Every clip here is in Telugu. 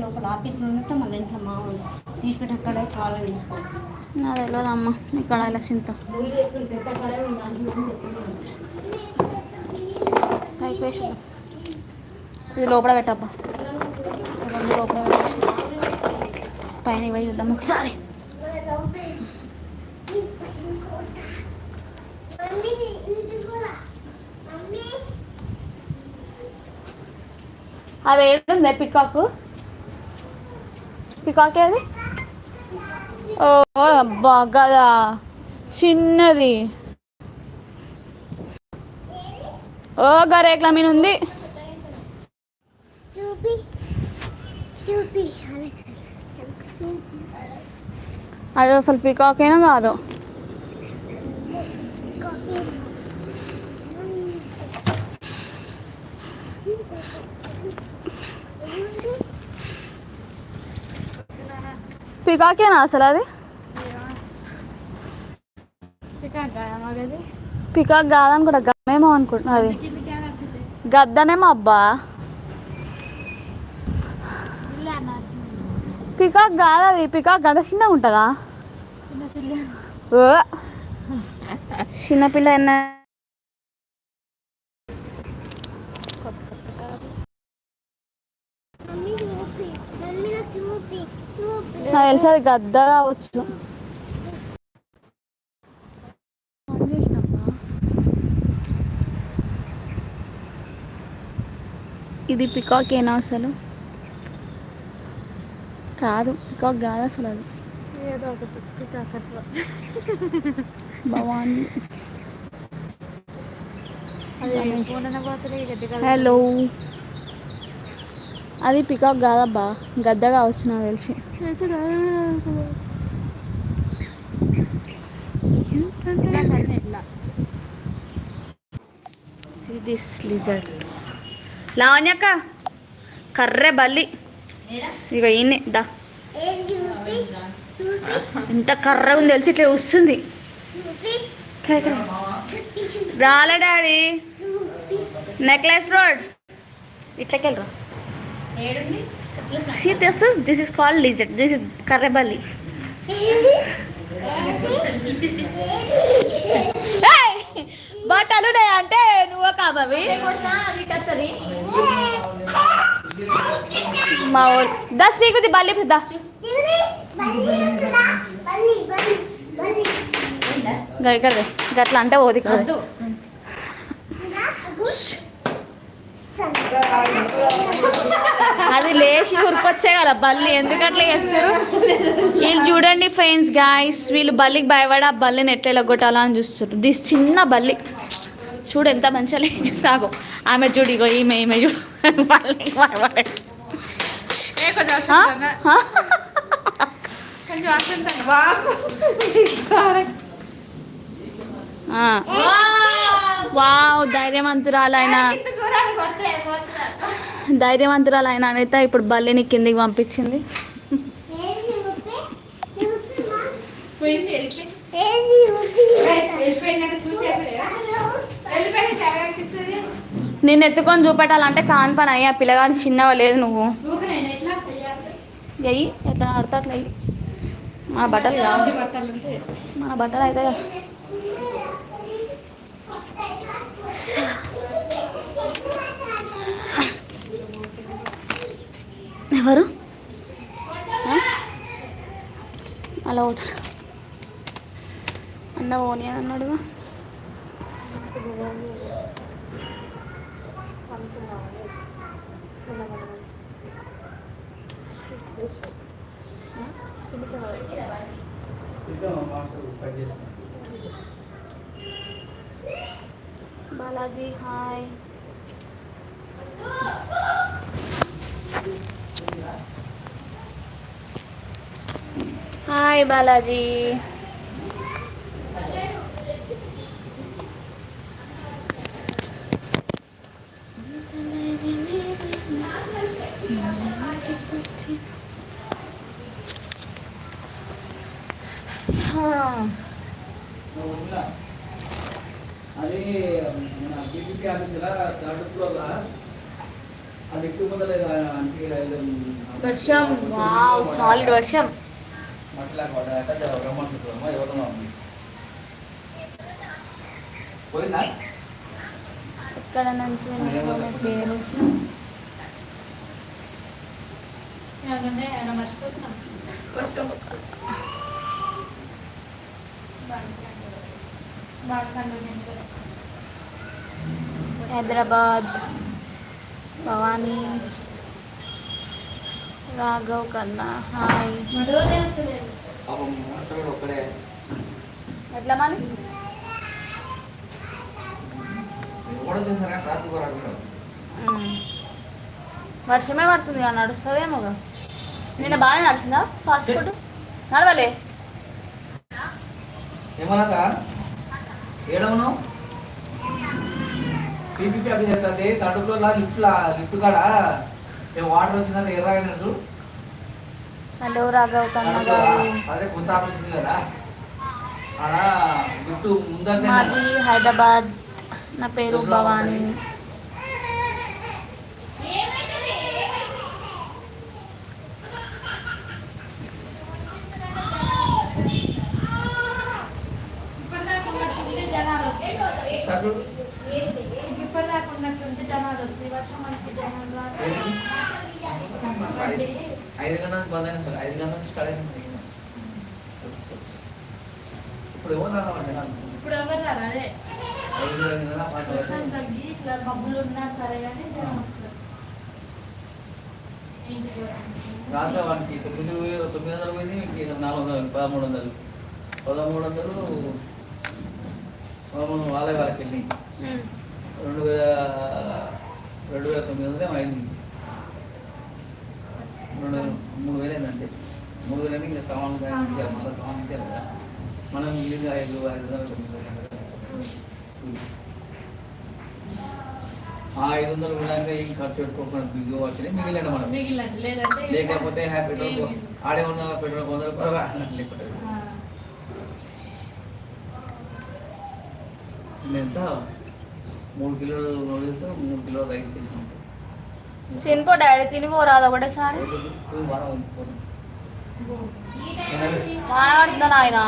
లోపల ఆఫీస్లో ఉన్నట్టు మళ్ళీ ఇంట్లో మా మామూలు తీసిపెట్టి అక్కడే కావాలి తీసుకో నా తెలియదమ్మా నీ కడాయి లక్షంతో అయిపోయి ఇది లోపల పెట్టబ్బా. రెండు లోపల పెట్టేసి. పైన ఇవ్వ చూద్దాం ఒకసారి. అది ఏడుంది పికాకు? పికాక్ ఏది? ఓ అబ్బా కదా చిన్నది. ఓ గరేట్ల మీద ఉంది. అది అసలు పికాక్ అయినా కాదు. పికాకేనా అసలు అది పికాక్ కాదనుకుంటా గమ్మేమో అనుకుంటున్నా అది గద్దనేమో అబ్బా పికాక్ కాదు అది పికాక్ గద చిన్నగా ఉంటుందా ఓ. చిన్నపిల్ల ఎన్న నాకు తెలిసి అది గద్ద కావచ్చు. ఇది పికాక్ ఏనా అసలు? కాదు పికాక్ కాదు అసలు అది. ఏదో ఒకటి పికాక్ అట్లా. భవానీ. హలో. అది పికాక్ కాదబ్బా గద్ద కావచ్చు నాకు తెలిసి. దిస్ లిజర్డ్ లావణ్యక్క కర్రె బల్లి. ఇక ఈయనే దా. ఎంత కర్ర ఉంది తెలిసి ఇట్లా వస్తుంది రాలే డాడీ. నెక్లెస్ రోడ్ ఇట్లకెళ్ళరా. See, this is this is called lizard. This is కర్రెబల్లి బట్టలు అంటే నువ్వు కాబవి మా ఊరు. దా శ్రీకుది బల్లి దా. గట్లా అంటే పోదు ఇక్కడ అది లేచి ఉరికొచ్చే కదా బల్లి ఎందుకు అట్లా చేస్తారు వీళ్ళు చూడండి ఫ్రెండ్స్ గాయస్ వీళ్ళు బల్లికి భయపడి ఆ బల్లిని ఎట్లా ఎలగొట్టాలా అని చూస్తారు దిస్ చిన్న బల్లి. చూడు ఎంత మంచిగా లేచి సాగు. ఆమె చూడు ఇగో ఈమె ఈమె చూడు. బల్లికి భయపడే? ఆ. వావ్. ధైర్యవంతురాలైన ధైర్యవంతురాలైన అనిత ఇప్పుడు బల్లిని కిందికి పంపించింది. మా నిన్ను ఎత్తుకొని చూపెట్టాలంటే కాని పని అయ్యా పిల్లగాడు చిన్నగా లేదు నువ్వు. ఎయ్యి ఎట్లా ఆడితే అట్లా మన బట్టలు కావు మన బట్టలు అయితే ఎవరు? అలా పోతురు. అన్న పోనీ అని అన్నాడుగా. బాలాజీ హాయ్. హాయ్ బాలాజీ అది మన వర్షం వావ్ సాలిడ్ వర్షం. ఇక్కడ నుంచి పేరు. హైదరాబాద్. భవానీ రాఘవ్ కన్నా హాయ్. ఎట్లా మ్మ్. వర్షమే పడుతుంది కదా నడుస్తుందేమోగా నిన్న బాగానే నడిచిందా? Fast food? నడవలే. ఏమన్నాక ఏడవను? పీపీపీ అవి చేస్తుంది తడుపులో లిఫ్ట్ లిఫ్ట్ కాడ? ఏం వాటర్ వచ్చిందంటే ఎర్రగా చూడు. హలో రాఘవ్ కన్నా గారు. అదే కొంత ఆపేసింది కదా. ఆడ లిఫ్ట్ ముందంటే మాది హైదరాబాద్. నా పేరు భవానీ. ఐదు- ఐదు బంద్ అయిన ఐదు గంటల స్టార్ట్ అయింది ఇప్పుడు ఎవరు రావాలి ఇప్పుడు ఎవరు రారు అదే ఇట్లా మబ్బులు ఉన్నా సరే కానీ రాత్రి తొమ్మిది తొమ్మిది వందలు పోయింది నాలుగు వందలు పదమూడు వందలు పదమూడు వందలు వాళ్ళ వాళ్ళకి వెళ్ళి. రెండు వేల రెండు వేల తొమ్మిది వందలు అయింది. రెండు వేలు మూడు వేలు అయింది అంతే. మూడు వేలు అంటే ఇంకా సామాన్ ఇచ్చారు మళ్ళీ సామాన్ ఇచ్చారు కదా. మనం మిగిలింది ఐదు ఐదు వందలు ఆ ఐదు వందలు కూడా ఇంకా ఖర్చు పెట్టుకోకుండా బిగ్గు వచ్చినాయి మిగిలిన మనం. లేకపోతే హ్యాపీ పెట్రోల్ ఆడే ఉన్న పెట్రోల్ రూపాయలు లేకపోతే. ఎంత మూడు కిలోలు నూడిల్స్ మూడు కిలో రైస్ వేసినాం తినిపో డాడీ తినిపో రాదు ఒకటేసారి రోజు వారం అయిపోతుంది. మాట్లాడుతున్నా ఆయన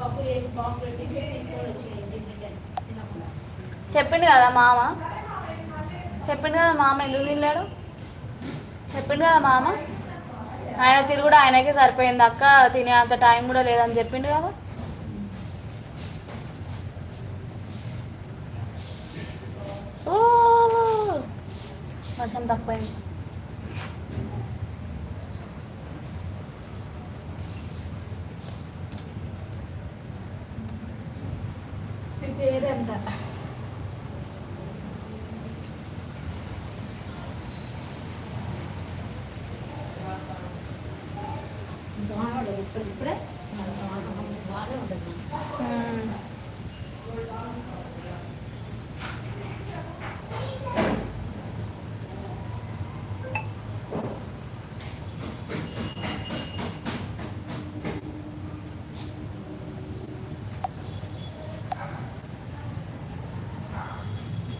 పప్పు వేసి బాక్స్ పెట్టి తీసుకొని తినకుండా చెప్పిండు కదా మామ? చెప్పిండు కదా మామ ఎందుకు తిన్నాడు చెప్పిండు కదా మామ? ఆయన తిరుగుడు ఆయనకే సరిపోయింది అక్క తినే అంత టైం కూడా లేదని చెప్పిండు కదా. వర్షం తక్కువైంది. ఏదంట